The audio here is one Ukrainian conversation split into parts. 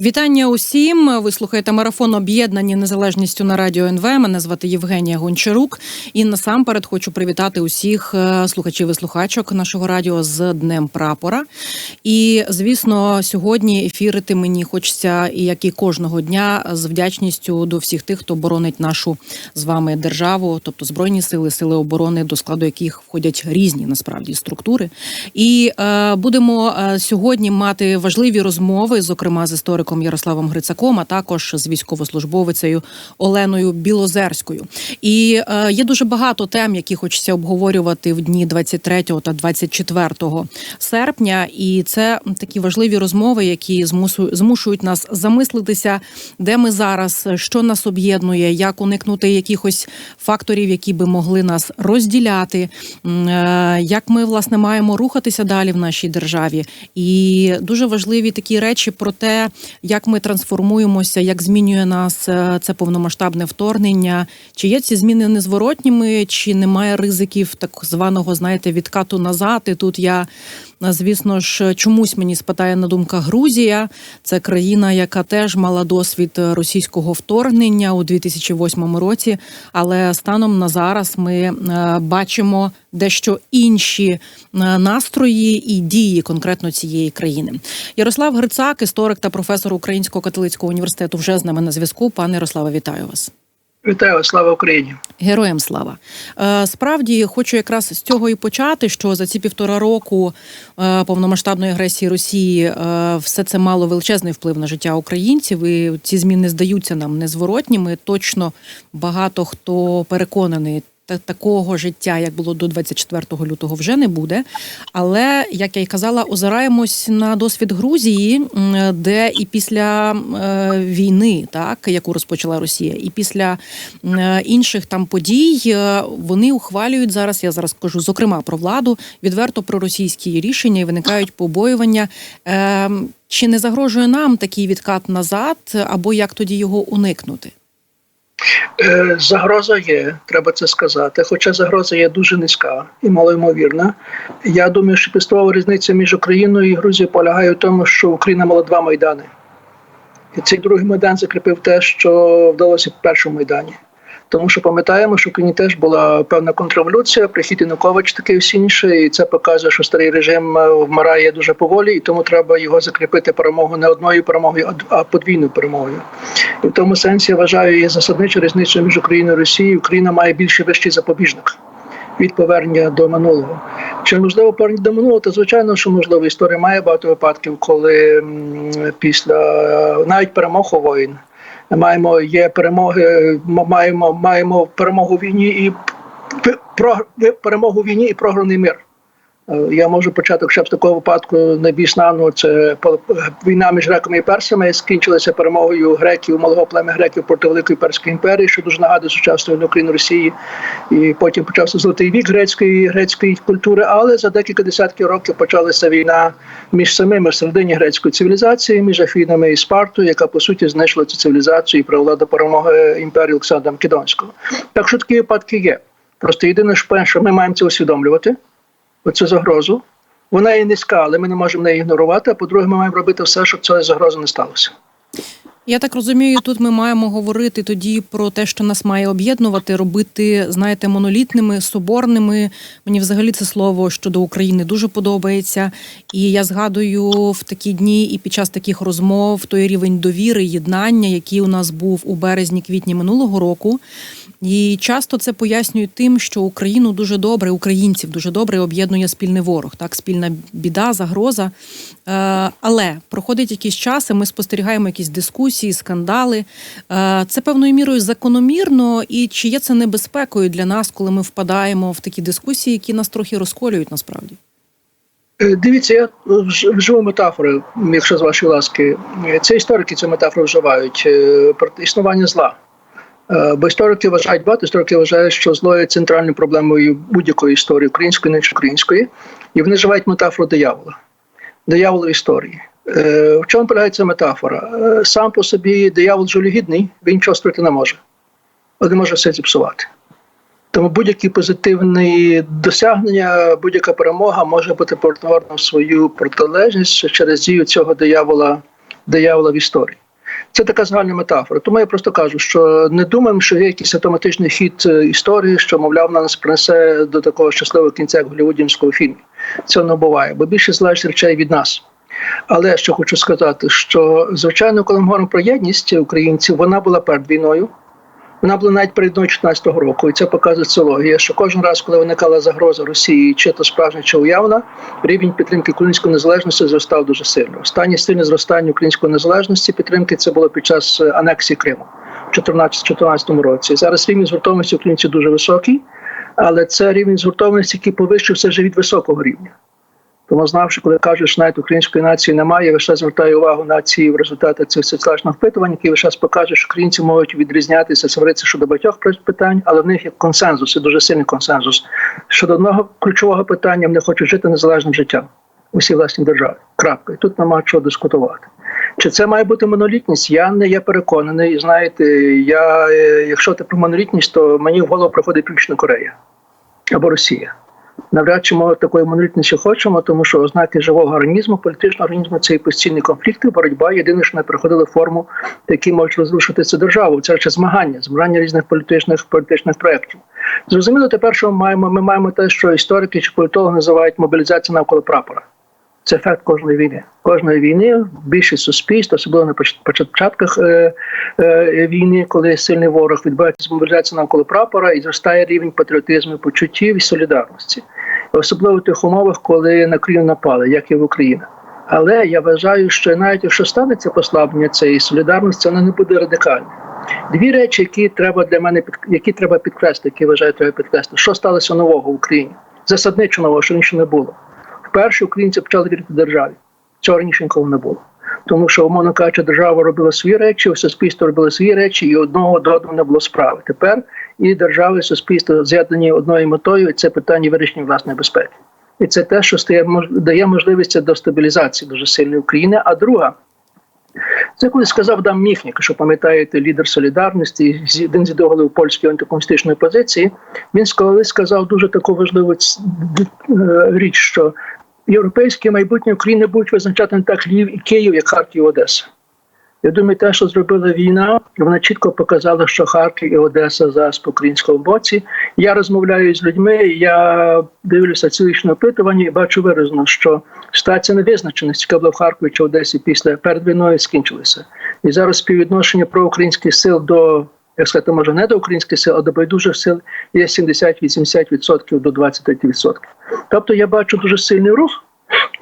Вітання усім. Ви слухаєте марафон об'єднані незалежністю на радіо НВ. Мене звати Євгенія Гончарук. І насамперед хочу привітати усіх е, слухачів і слухачок нашого радіо з Днем Прапора. І звісно, сьогодні ефірити мені хочеться, і як і кожного дня, з вдячністю до всіх тих, хто боронить нашу з вами державу, тобто збройні сили, сили оборони, до складу яких входять різні насправді структури. І е, будемо е, сьогодні мати важливі розмови, зокрема з істориком Ярославом Грицаком, а також з військовослужбовицею Оленою Білозерською. І е, є дуже багато тем, які хочеться обговорювати в дні 23 та 24 серпня. І це такі важливі розмови, які змусу- змушують нас замислитися, де ми зараз, що нас об'єднує, як уникнути якихось факторів, які би могли нас розділяти, е, як ми власне маємо рухатися далі в нашій державі. І дуже важливі такі речі про те, як ми трансформуємося, як змінює нас е, це повномасштабне вторгнення. Чи є ці зміни незворотніми, чи немає ризиків так званого, знаєте, відкату назад? І тут я, звісно ж, чомусь мені спитає на думка Грузія. Це країна, яка теж мала досвід російського вторгнення у 2008 році. Але станом на зараз ми е, бачимо дещо інші е, настрої і дії конкретно цієї країни. Ярослав Грицак, історик та професор Українського католицького університету, вже з нами на зв'язку. Пане Ярославе, вітаю вас. Вітаю, слава Україні! Героям слава Е, справді хочу якраз з цього і почати. Що за ці півтора року е, повномасштабної агресії Росії е, все це мало величезний вплив на життя українців. І ці зміни здаються нам незворотніми. Точно багато хто переконаний. Та- Такого життя, як було до 24 лютого, вже не буде. Але як я й казала, озираємось на досвід Грузії, де і після е, війни, так яку розпочала Росія, і після інших там подій е, вони ухвалюють зараз. Я зараз кажу, зокрема про владу, відверто про російські рішення і виникають побоювання. Е, чи не загрожує нам такий відкат назад, або як тоді його уникнути? Е, Загроза є, треба це сказати. Хоча загроза є дуже низька і малоймовірна. Я думаю, що підставова різниця між Україною і Грузією полягає в тому, що Україна мала два майдани. І цей другий майдан закріпив те, що вдалося в першому майдані. Тому що пам'ятаємо, що в Україні теж була певна контрреволюція, прихід Янукович таке всі інше, і це показує, що старий режим е, вмирає дуже поволі, і тому треба його закріпити перемогу не одною перемогою, а подвійною перемогою. І в тому сенсі я вважаю є засадничу різницю між Україною і Росією. Україна має більший вищий запобіжник від повернення до минулого. Чи можливо повернення до минулого? То звичайно, що можливо. Історія має багато випадків, коли після е, навіть перемог воїн маємо є перемоги, маємо, маємо перемогу війні і про перемогу війні і програний мир. Е, Я можу почати хоча б такого випадку найбільш знаного, це пол- війна між греками і персами скінчилася перемогою греків, малого плем'я греків проти Великої Перської імперії, що дуже нагадує сучасної війни України Росії. І потім почався золотий вік грецької грецької культури. Але за декілька десятків років почалася війна між самими всередині грецької цивілізації, між Афінами і Спартою, яка по суті знищила цю цивілізацію і привела до перемоги імперії Олександра Македонського. Так що такі випадки є. Просто єдине, що ми маємо це усвідомлювати оцю загрозу. Вона є низька, але ми не можемо неї ігнорувати. А по-друге, ми маємо робити все, щоб цієї загрози не сталося. Я так розумію, тут ми маємо говорити тоді про те, що нас має об'єднувати, робити, знаєте, монолітними, соборними. Мені взагалі це слово щодо України дуже подобається. І я згадую в такі дні і під час таких розмов той рівень довіри, єднання, який у нас був у березні-квітні минулого року. І часто це пояснюють тим, що Україну дуже добре, українців дуже добре об'єднує спільний ворог, так спільна біда, загроза. Е, але проходить якийсь час, і ми спостерігаємо якісь дискусії, скандали. Е, це певною мірою закономірно, і чи є це небезпекою для нас, коли ми впадаємо в такі дискусії, які нас трохи розколюють насправді? Е, Дивіться, я вж- вживу метафори, якщо з вашої ласки. Це історики цю метафору вживають про існування зла. Е, Бо історики вважають, багато історики вважають, що зло є центральною проблемою будь-якої історії, української, не української, і вони вживають метафору диявола. Диявол в історії. Е, В чому полягає ця метафора? Е, Сам по собі диявол жалюгідний, він нічого створити не може, але може все зіпсувати. Тому будь-які позитивні досягнення, будь-яка перемога може бути перетворена в свою протилежність через дію цього диявола, диявола в історії. Це така загальна метафора. Тому я просто кажу, що не думаємо, що є якийсь автоматичний хід е, історії, що, мовляв, нас принесе до такого щасливого кінця, як в голівудівському фільмі. Цього не буває, бо більше залежить речей від нас. Але що хочу сказати, що звичайно, коли ми говоримо про єдність українців, вона була перед війною. Вона була навіть перед 2014 року, і це показує соціологія, що кожен раз, коли виникала загроза Росії, чи то справжня, чи уявна, рівень підтримки української незалежності зростав дуже сильно. Останнє сильне зростання української незалежності підтримки це було під час е, анексії Криму в 2014 році. Зараз рівень згуртованості українців дуже високий, але це рівень згуртованості, який повищився вже від високого рівня. Тому знавши, коли кажуть, що навіть української нації немає, я весь звертаю увагу на ці результати цих соціальних опитувань, які час покажуть, що українці можуть відрізнятися, сваритися щодо багатьох питань, але в них є консенсус, і дуже сильний консенсус. Щодо одного ключового питання, вони хочуть жити незалежним життям у всій власній державі. Крапка. І тут нема чого дискутувати. Чи це має бути монолітність? Я не є переконаний. Знаєте, я, е, якщо ти про монолітність, то мені в голову приходить Північна Корея або Росія. Навряд чи ми такої монолітності хочемо, тому що ознаки живого організму, політичного організму це і постійні конфлікти, боротьба. Єдине, що не приходили форму, які можуть розрушити цю державу. Це ще змагання, змагання різних політичних політичних проєктів. Зрозуміло, тепер що ми маємо. Ми маємо те, що історики чи політологи називають мобілізацію навколо прапора. Це ефект кожної війни. Кожної війни більшість суспільств, особливо на початках е, е, війни, коли сильний ворог відбувається мобілізація навколо прапора і зростає рівень патріотизму, почуттів і солідарності, особливо в тих умовах, коли на Україну напали, як і в Україні. Але я вважаю, що навіть якщо станеться послаблення цієї солідарності, воно не буде радикальне. Дві речі, які треба для мене які треба підкреслити, які вважаю, треба підкреслити, що сталося нового в Україні, засадничо нового, що раніше не було. Вперше українці почали вірити державі. Цього раніше ніколи не було. Тому що, умовно кажучи, держава робила свої речі, суспільство робило свої речі, і одного до одного не було справи. Тепер і держава, і суспільство з'єднані одною метою, і це питання вирішення власної безпеки. І це те, що стає дає можливість до стабілізації дуже сильної України. А друга, це коли сказав Дам Міхнік, що пам'ятаєте, лідер солідарності, один з ідеологів польської антикомуністичної позиції. Він сказав дуже таку важливу річ, що європейське майбутнє України будуть визначати не так Львів і Київ, як Харків і Одеса. Я думаю, те, що зробила війна, вона чітко показала, що Харків і Одеса зараз по українському боці. Я розмовляю з людьми, я дивлюся цілічне опитування і бачу виразно, що ситуація невизначеності, яка була в Харкові чи Одесі після перед війною скінчилася. І зараз співвідношення проукраїнських сил до як сказати, може не до українських сил, а до байдужих сил є 70-80% до 23%. Тобто я бачу дуже сильний рух.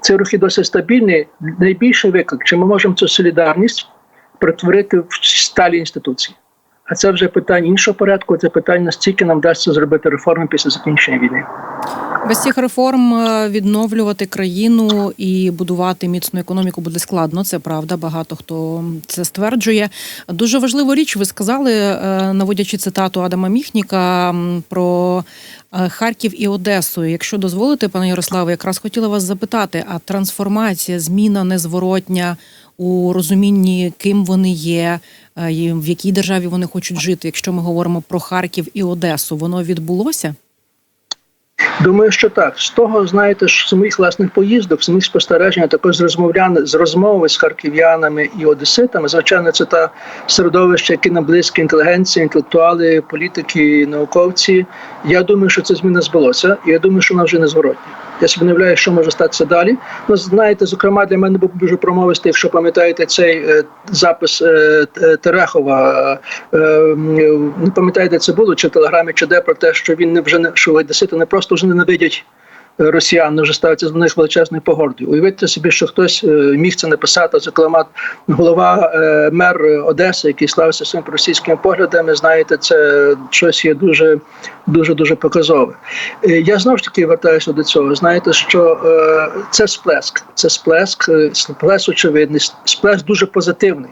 Цей рух і досить стабільний. Найбільший виклик, чи ми можемо цю солідарність перетворити в сталі інституції. А це вже питання іншого порядку. Це питання настільки нам вдасться зробити реформи після закінчення війни. Без цих реформ е, відновлювати країну і будувати міцну економіку буде складно. Це правда. Багато хто це стверджує. Дуже важливу річ. Ви сказали, е, наводячи цитату Адама Міхніка про е, Харків і Одесу. Якщо дозволите, пане Ярославе, якраз хотіла вас запитати: а трансформація, зміна незворотня у розумінні, ким вони є, в якій державі вони хочуть жити. Якщо ми говоримо про Харків і Одесу, воно відбулося? Думаю, що так. З того, знаєте, з моїх власних поїздок, моїх спостережень, також з розмовлян з розмови з харків'янами і одеситами. Звичайно, це та середовище, яке нам близьке інтелігенції, інтелектуали, політики, науковці. Я думаю, що це зміна збулося, і я думаю, що вона вже не зворотня. Я собі не уявляю, що може статися далі. Ну, знаєте, зокрема, для мене був дуже промовистий, якщо пам'ятаєте цей е, запис е, Терехова. Е, не пам'ятаєте, це було чи в телеграмі, чи де про те, що він не вже не що десити не просто вже ненавидять росіян, вже ставиться з них величезною погордою. Уявіть собі, що хтось міг це написати, зокрема, голова мер Одеси, який славився своїми російськими поглядами. Знаєте, це щось є дуже дуже дуже показове. Я знову ж таки вертаюся до цього. Знаєте, що це сплеск, це сплеск, сплеск очевидний, сплеск дуже позитивний.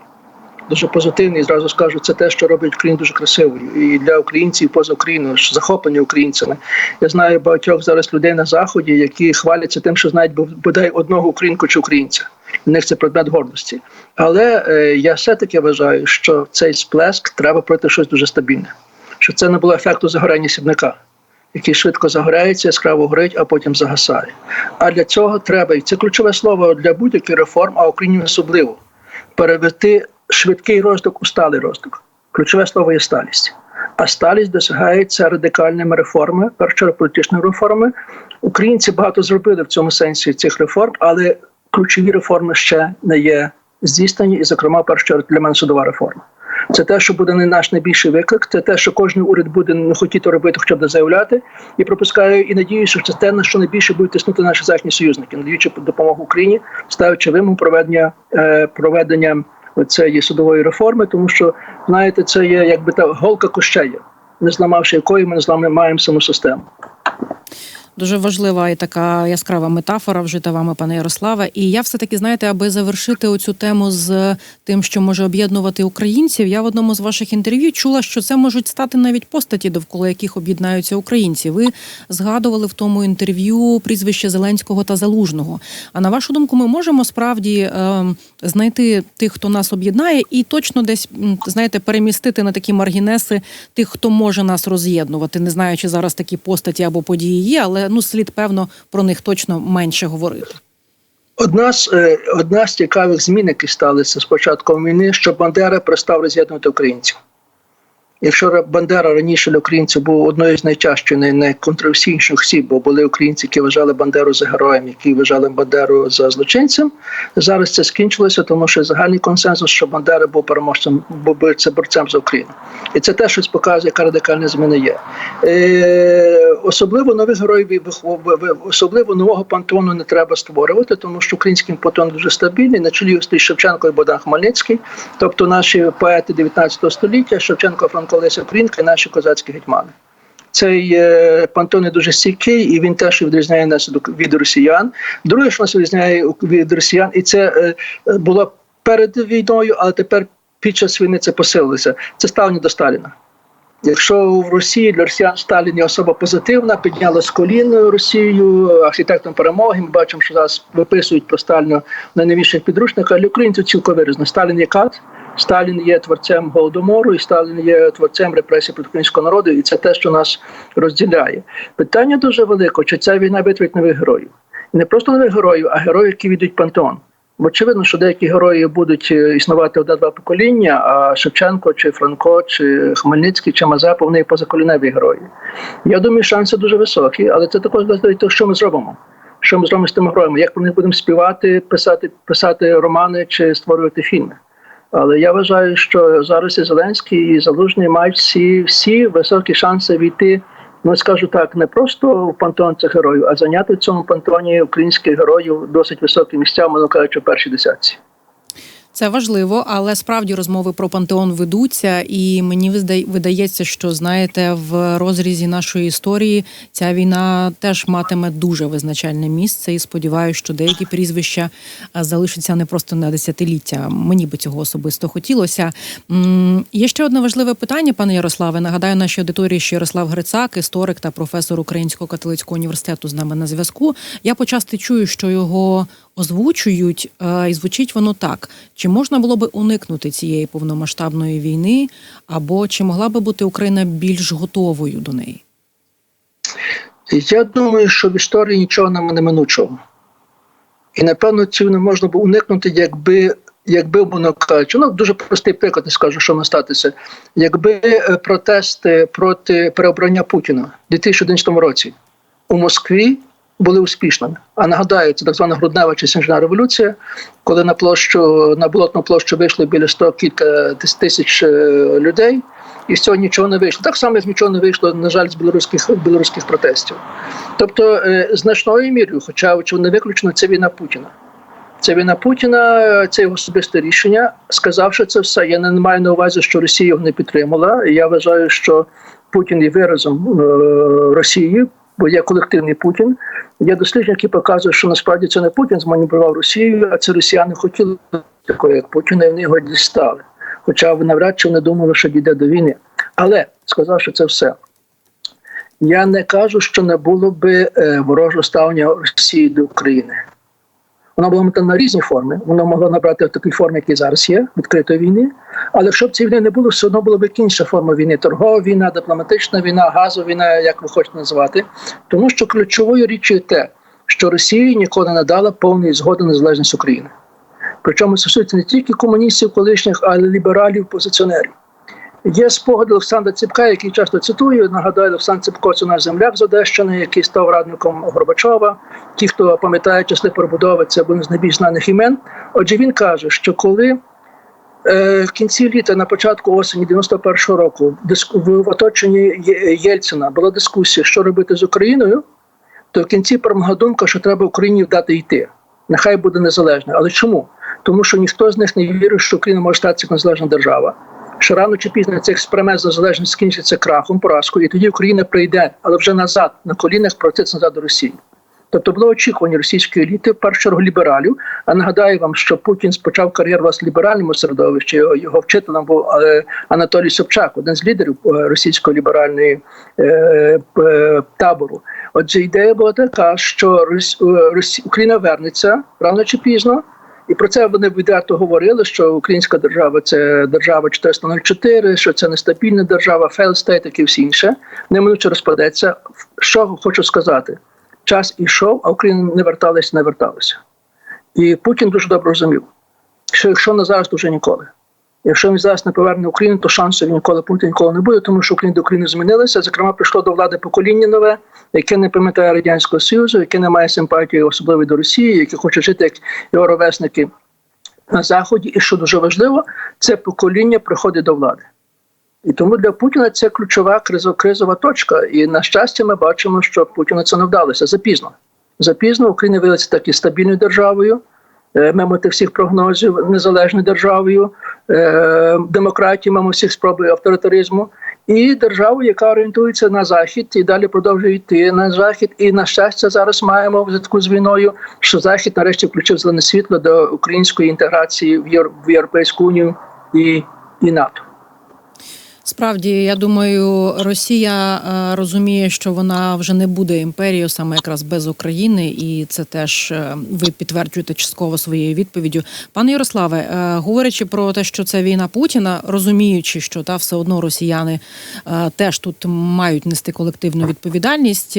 Дуже позитивний, зразу скажу, це те, що робить Україну дуже красивою і для українців поза Україною, захоплені українцями. Я знаю багатьох зараз людей на заході, які хваляться тим, що знають бодай одного українку чи українця. Для них це предмет гордості. Але е, я все таки вважаю, що цей сплеск треба пройти щось дуже стабільне, що це не було ефекту загорання сібника. який швидко загорається, яскраво горить, а потім загасає. А для цього треба, і це ключове слово для будь-яких реформ, а Україні особливо, перевести швидкий розвиток сталий розвиток. Ключове слово є сталість. А сталість досягається радикальними реформами, першого політичними реформами. Українці багато зробили в цьому сенсі цих реформ, але ключові реформи ще не є здійснені, і, зокрема, перша для мене судова реформа. Це те, що буде не наш найбільший виклик, це те, що кожен уряд буде не хотіти робити, хоча б заявляти. І пропускаю і надію, що це те, на що найбільше будуть тиснути наші західні союзники, надаючи допомогу Україні, ставлячи вимогу проведення е, проведення цієї судової реформи, тому що знаєте, це є якби та голка кощея, не зламавши якої ми з вами маємо саму систему. Дуже важлива і така яскрава метафора вжита вами, пане Ярославе. І я все таки знаєте, аби завершити оцю тему з тим, що може об'єднувати українців. Я в одному з ваших інтерв'ю чула, що це можуть стати навіть постаті, довкола яких об'єднаються українці. Ви згадували в тому інтерв'ю прізвище Зеленського та Залужного. А на вашу думку, ми можемо справді е, знайти тих, хто нас об'єднає, і точно десь знаєте, перемістити на такі маргінеси тих, хто може нас роз'єднувати, не знаю, чи зараз такі постаті або події є, але ну слід певно про них точно менше говорити. Одна з е, одна з цікавих змін, які сталися з початком війни, що Бандера перестав роз'єднувати українців. Якщо Бандера раніше для українців був одною з найтяжчих, най- найконтроверсійніших осіб, бо були українці, які вважали Бандеру за героєм, які вважали Бандеру за злочинцем. Зараз це скінчилося, тому що загальний консенсус, що Бандера був переможцем, був це борцем за Україну. І це те, щось показує, яка радикальна зміна є. Е, особливо нових героїв, особливо нового пантеону не треба створювати, тому що український пантеон дуже стабільний. На чолі стоїть Шевченко і Богдан Хмельницький, тобто наші поети 19 століття, Шевченко, Франко Леся Українка і наші козацькі гетьмани. Цей е, пантон є дуже стійкий, і він теж відрізняє нас від росіян. Друге, що нас відрізняє від росіян, і це е, е, було перед війною, але тепер під час війни це посилилося. Це ставлення до Сталіна. Якщо в Росії для росіян Сталін є особа позитивна, підняла з колін Росію архітектом перемоги. Ми бачимо, що зараз виписують про Сталіна найновіших підручниках. Для українців цілком. Сталін є кат, Сталін є творцем голодомору, і Сталін є творцем репресій проти українського народу, і це те, що нас розділяє. Питання дуже велике, чи ця війна витворить нових героїв. І не просто нових героїв, а героїв, які відуть пантеон. Очевидно, що деякі герої будуть е, існувати одне-два покоління, а Шевченко, чи Франко, чи Хмельницький, чи Мазепа, вони позаколіневі герої. Я думаю, шанси дуже високі, але це також від того, що ми зробимо. Що ми зробимо з тими героями, як про них будемо співати, писати, писати романи чи створювати фільми. Але я вважаю, що зараз і Зеленський і Залужний мають всі, всі високі шанси війти. Ну, скажу так, не просто в пантеон цих героїв, а зайняти в цьому пантеоні українських героїв досить високі місця, мовно кажучи, в першій десятці. Це важливо, але справді розмови про пантеон ведуться, і мені вида- видається, що знаєте, в розрізі нашої історії ця війна теж матиме дуже визначальне місце. І сподіваюся, що деякі прізвища залишаться не просто на десятиліття. Мені би цього особисто хотілося. Є ще одне важливе питання, пане Ярославе. Нагадаю, нашій аудиторії, що Ярослав Грицак, історик та професор Українського католицького університету, з нами на зв'язку. Я почасти чую, що його озвучують, е, і звучить воно так: чи можна було би уникнути цієї повномасштабної війни, або чи могла би бути Україна більш готовою до неї? Я думаю, що в історії нічого нам не минучого. І напевно цього не можна було уникнути, якби, якби воно кажучи, ну дуже простий приклад, не скажу, що статися. Якби е, протести проти переобрання Путіна в 2011 році у Москві були успішними. А нагадаю, це так звана груднева чи сніжна революція, коли на площу на болотну площу вийшли біля 100 кілька тис- тисяч е, людей, і з цього нічого не вийшло. Так само, як нічого не вийшло, на жаль, з білоруських білоруських протестів. Тобто, е, значною мірою, хоча не виключено, це війна Путіна. Це війна Путіна, це його особисте рішення. Сказавши це все, я не маю на увазі, що Росія його не підтримала. Я вважаю, що Путін є виразом е, Росії, бо є колективний Путін. Є дослідження, які показують, що насправді це не Путін зманіпулював Росію, а це росіяни хотіли такої, як Путіна, і вони його дістали. Хоча навряд чи вони думали, що дійде до війни. Але сказавши це все, я не кажу, що не було би е, ворожого ставлення Росії до України. Воно було метано на різні форми. Воно могло набрати такі форми, які зараз є, відкритої війни. Але щоб цієї війни не було, все одно була б інша форма війни: торгова війна, дипломатична війна, газова війна, як ви хочете називати. Тому що ключовою річчю те, що Росія ніколи не дала повної згоди на незалежність України. Причому стосується не тільки комуністів колишніх, але й лібералів, позиціонерів. Є спогади Олександра Ціпка, який часто цитую. Нагадаю, Олександр Ціпко це наш земляк з Одещини, який став радником Горбачова. Ті, хто пам'ятає часи перебудови, це один з найбільш знаних імен. Отже, він каже, що коли е, в кінці літа, на початку осені 91-го року, в оточенні Єльцина була дискусія, що робити з Україною, то в кінці перемогла думка, що треба Україні дати йти. Нехай буде незалежна. Але чому? Тому що ніхто з них не вірив, що Україна може статися як незалежна держава. Що рано чи пізно цей експеримент за залежність скінчиться крахом, поразкою, і тоді Україна прийде, але вже назад, на колінах протиться назад до Росії. Тобто було очікування російської еліти, в першу чергу лібералів. А нагадаю вам, що Путін спочав кар'єру в ліберальному середовищі. Його, вчителем був е, Анатолій Собчак, один з лідерів е, російської ліберальної е, табору. Отже, ідея була така, що Україна вернеться рано чи пізно. І про це вони відверто говорили, що українська держава це держава 404, що це нестабільна держава, фейлстейт, state, і всі інше. Неминуче розпадеться. Що хочу сказати? Час ішов, а Україна не верталася, не верталася. І Путін дуже добре розумів, що якщо не зараз, то вже ніколи. Якщо він зараз не поверне Україну, то шансів ніколи Путін ніколи не буде, тому що Україна до України змінилася. Зокрема, прийшло до влади покоління нове, яке не пам'ятає радянського союзу, яке не має симпатії особливо до Росії, яке хоче жити як його ровесники на заході. І що дуже важливо, це покоління приходить до влади. І тому для Путіна це ключова кризова, точка. І на щастя, ми бачимо, що Путіна це не вдалося запізно. Запізно Україна виявилася таки стабільною державою, мимо тих всіх прогнозів, незалежною державою, демократію, демократії, мимо всіх спроб авторитаризму, і державу, яка орієнтується на захід і далі продовжує йти на захід. І на щастя, зараз маємо в зв'язку з війною, що захід нарешті включив зелене світло до української інтеграції в Європейську унію і, і НАТО. Справді, я думаю, Росія е, розуміє, що вона вже не буде імперією саме якраз без України, і це теж е, ви підтверджуєте частково своєю відповіддю. Пане Ярославе, е, говорячи про те, що це війна Путіна, розуміючи, що та все одно росіяни теж тут мають нести колективну відповідальність.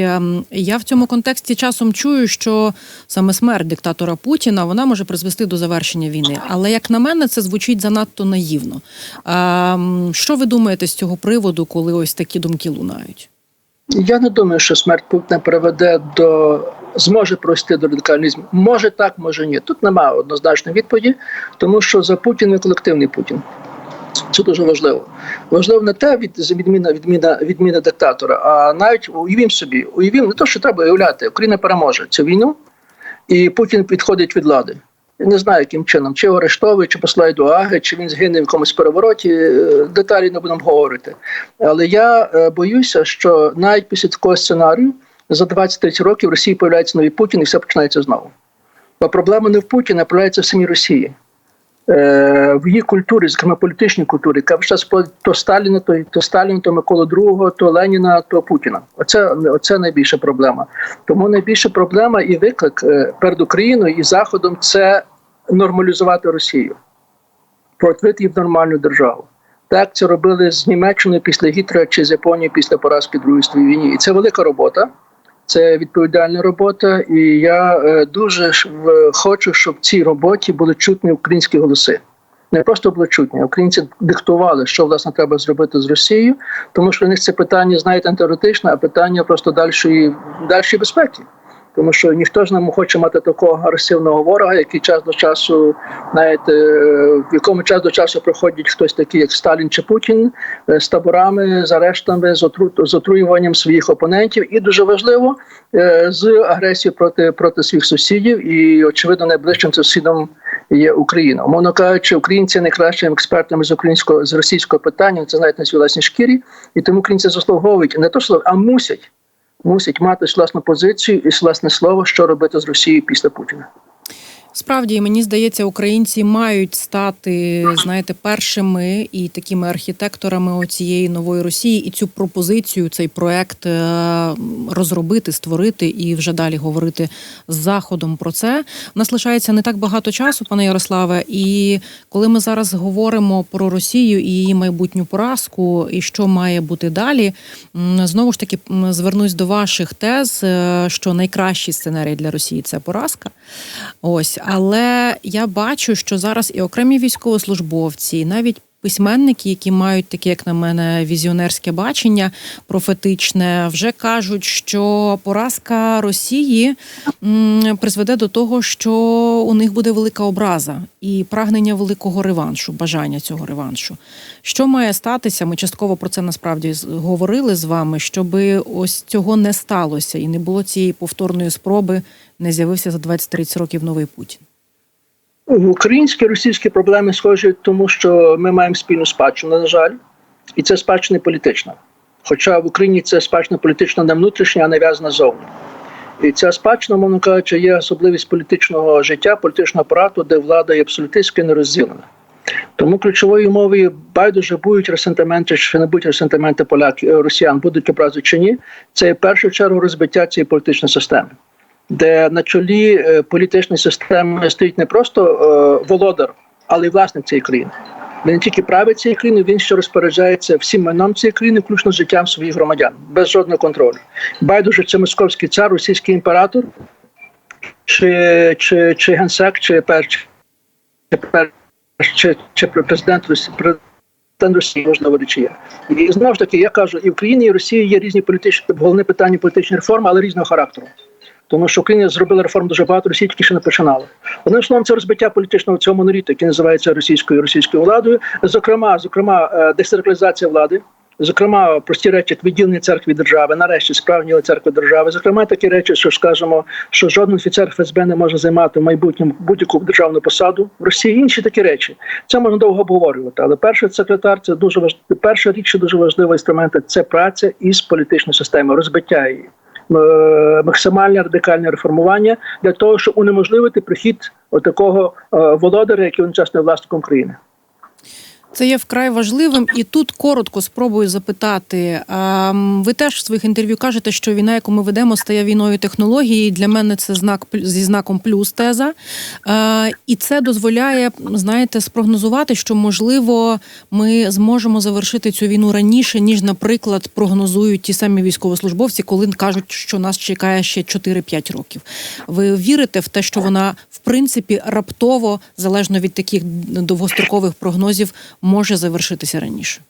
Я в цьому контексті часом чую, що саме смерть диктатора Путіна вона може призвести до завершення війни. Але як на мене, це звучить занадто наївно. Що ви думаєте з цього приводу, коли ось такі думки лунають? Я не думаю, що смерть Путіна приведе до зможе привести до радикалізму. Може так, може ні. Тут немає однозначної відповіді, тому що за Путін не колективний Путін. Це дуже важливо. Важливо не те від відміна відміна відміна диктатора, а навіть уявім собі, уявім не то, що треба уявляти. Україна переможе цю війну, і Путін підходить від влади. Не знаю, яким чином, чи його арештовують, чи посилають до Аги, чи він згине в якомусь перевороті. е, Деталі не будемо говорити. Але я е, боюся, що навіть після такого сценарію за 20-30 років в Росії появляється новий Путін і все починається знову. Бо проблема не в Путіна, а проявляється в самій Росії. Е, в її культурі, зокрема політичній культурі, яка час то Сталіна, то, то Сталін, то Микола II, то Леніна, то Путіна. Оце, оце найбільша проблема. Тому найбільша проблема і виклик е, перед Україною і Заходом це нормалізувати Росію, протворити її в нормальну державу. Так це робили з Німеччиною після Гітлера чи з Японією після поразки Другої світової війни. І це велика робота, це відповідальна робота. І я е, дуже хочу, щоб в цій роботі були чутні українські голоси. Не просто були чутні, українці диктували, що власне треба зробити з Росією, тому що у них це питання, знаєте, не а питання просто дальшої, дальшої безпеки. Тому що ніхто ж не хоче мати такого агресивного ворога, який час до часу, е, в якому час до часу приходять хтось такий, як Сталін чи Путін, е, з таборами, з арештами, з, отру, з отруюванням своїх опонентів, і дуже важливо е, з агресією проти проти своїх сусідів. І очевидно, найближчим сусідом є Україна. Умовно кажучи, українці найкращими експертами з українського з російського питання це знають на своїй власній шкірі, і тому українці заслуговують не то, що а мусять мусять мати власну позицію і власне слово, що робити з Росією після Путіна. Справді, мені здається, українці мають стати, знаєте, першими і такими архітекторами цієї нової Росії, і цю пропозицію, цей проект е, розробити, створити і вже далі говорити з заходом про це. У нас лишається не так багато часу, пане Ярославе. І коли ми зараз говоримо про Росію і її майбутню поразку, і що має бути далі, знову ж таки звернусь до ваших тез, е, що найкращий сценарій для Росії це поразка. Ось, але я бачу, що зараз і окремі військовослужбовці, і навіть письменники, які мають таке, як на мене, візіонерське бачення профетичне, вже кажуть, що поразка Росії призведе до того, що у них буде велика образа і прагнення великого реваншу, бажання цього реваншу. Що має статися? Ми частково про це насправді говорили з вами, щоб ось цього не сталося і не було цієї повторної спроби, не з'явився за 20-30 років новий Путін. Українські російські проблеми схожі, тому що ми маємо спільну спадщину, на жаль, і це спадщина політична. Хоча в Україні це спадщина політична не внутрішня, а нав'язана зовні. І ця спадщина, мовно кажучи, є особливість політичного життя, політичного апарату, де влада є абсолютистська і нерозділена. Тому ключовою мовою байдуже будуть ресентименти, чи не будуть ресентименти поляків, е, росіян, будуть образи чи ні, це в першу чергу розбиття цієї політичної системи де на чолі е, політичної системи стоїть не просто е, володар, але й власник цієї країни. Він не тільки править цієї країни, він ще розпоряджається всім майном цієї країни, включно з життям своїх громадян, без жодного контролю. Байдуже, це московський цар, російський імператор, чи, чи, чи генсек, чи перч, чи, пер, чи, чи президент Росії. Президент Росії говорити, чи є. І знову ж таки, я кажу, і в Україні, і в Росії є різні політичні головне питання політичної реформи, але різного характеру. Тому що Україна зробила реформ дуже багато, Росія тільки ще не починала. Одним словом, це розбиття політичного цього моноліту, який називається російською російською владою. Зокрема, зокрема, е, децентралізація влади, зокрема, прості речі, як відділення церкви держави, нарешті справні церкви держави. Зокрема, такі речі, що скажемо, що жоден офіцер ФСБ не може займати в майбутньому будь-яку державну посаду в Росії. Інші такі речі. Це можна довго обговорювати. Але перший секретар це дуже важ... перша річ, що дуже важлива інструмент це праця із політичною системою, розбиття її. Е, максимальне радикальне реформування для того, щоб унеможливити прихід такого володаря, який він є власником країни. Це є вкрай важливим, і тут коротко спробую запитати. Ви теж в своїх інтерв'ю кажете, що війна, яку ми ведемо, стає війною технології. Для мене це знак зі знаком плюс теза. І це дозволяє, знаєте, спрогнозувати, що можливо ми зможемо завершити цю війну раніше, ніж, наприклад, прогнозують ті самі військовослужбовці, коли кажуть, що нас чекає ще 4-5 років. Ви вірите в те, що вона в принципі раптово, залежно від таких довгострокових прогнозів, може завершитися раніше?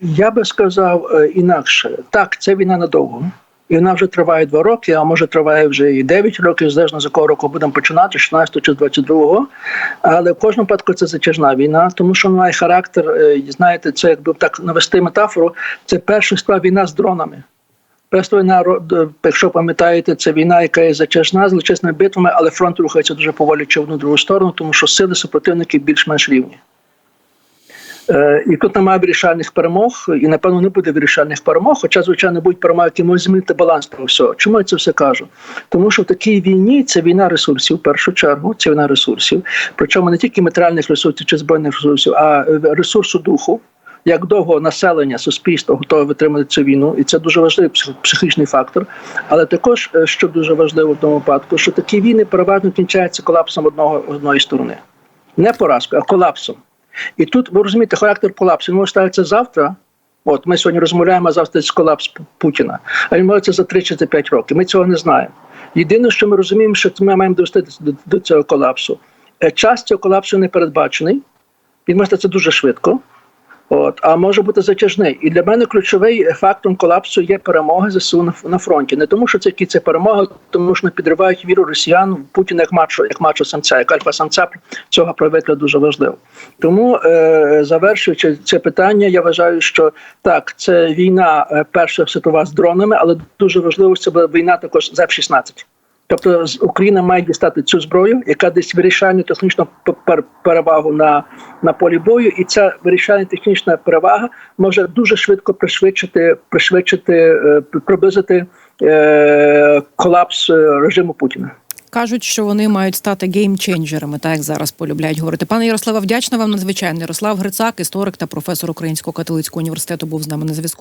Я би сказав е, інакше. Так, це війна надовго. І вона вже триває два роки, а може триває вже і 9 років, залежно з якого року будемо починати, 16 чи 22-го. Але в кожному випадку це затяжна війна, тому що вона має характер, е, знаєте, це якби так навести метафору, це перша справа війна з дронами. Перша війна, якщо пам'ятаєте, це війна, яка є затяжна з величезними битвами, але фронт рухається дуже поволі чи в одну другу сторону, тому що сили супротивників більш-менш рівні. Е, І тут немає вирішальних перемог, і напевно не буде вирішальних перемог. Хоча, звичайно, будуть перемоги, які можуть змінити баланс того всього. Чому я це все кажу? Тому що в такій війні це війна ресурсів, в першу чергу, це війна ресурсів. Причому не тільки матеріальних ресурсів чи збройних ресурсів, а е, ресурсу духу. Як довго населення, суспільство готове витримати цю війну, і це дуже важливий психічний фактор. Але також, е, що дуже важливо в тому випадку, що такі війни переважно кінчаються колапсом одного одної сторони, не поразкою, а колапсом. І тут ви розумієте, характер колапсу він може статися завтра. От ми сьогодні розмовляємо, завтра з колапс Путіна. А він може це за 3 чи за 5 років. Ми цього не знаємо. Єдине, що ми розуміємо, що ми маємо довести до, цього колапсу. Е, Час цього колапсу не передбачений. Він може статися дуже швидко. От, а може бути затяжний. І для мене ключовий фактором колапсу є перемоги ЗСУ на, на фронті. Не тому, що це це перемоги, тому що не підривають віру росіян в Путіна як мачо, як мачо самця, як альфа самця цього правителя дуже важливо. Тому е, завершуючи це питання, я вважаю, що так, це війна е, перша світова з дронами, але дуже важливо, що це була війна також з F-16. Тобто Україна має дістати цю зброю, яка десь вирішальну технічну перевагу на, на полі бою, і ця вирішальна технічна перевага може дуже швидко пришвидшити, пришвидшити, е, приблизити е, колапс е, режиму Путіна. Кажуть, що вони мають стати геймченджерами, так як зараз полюбляють говорити. Пане Ярославе, вдячна вам надзвичайно. Ярослав Грицак, історик та професор Українського католицького університету, був з нами на зв'язку.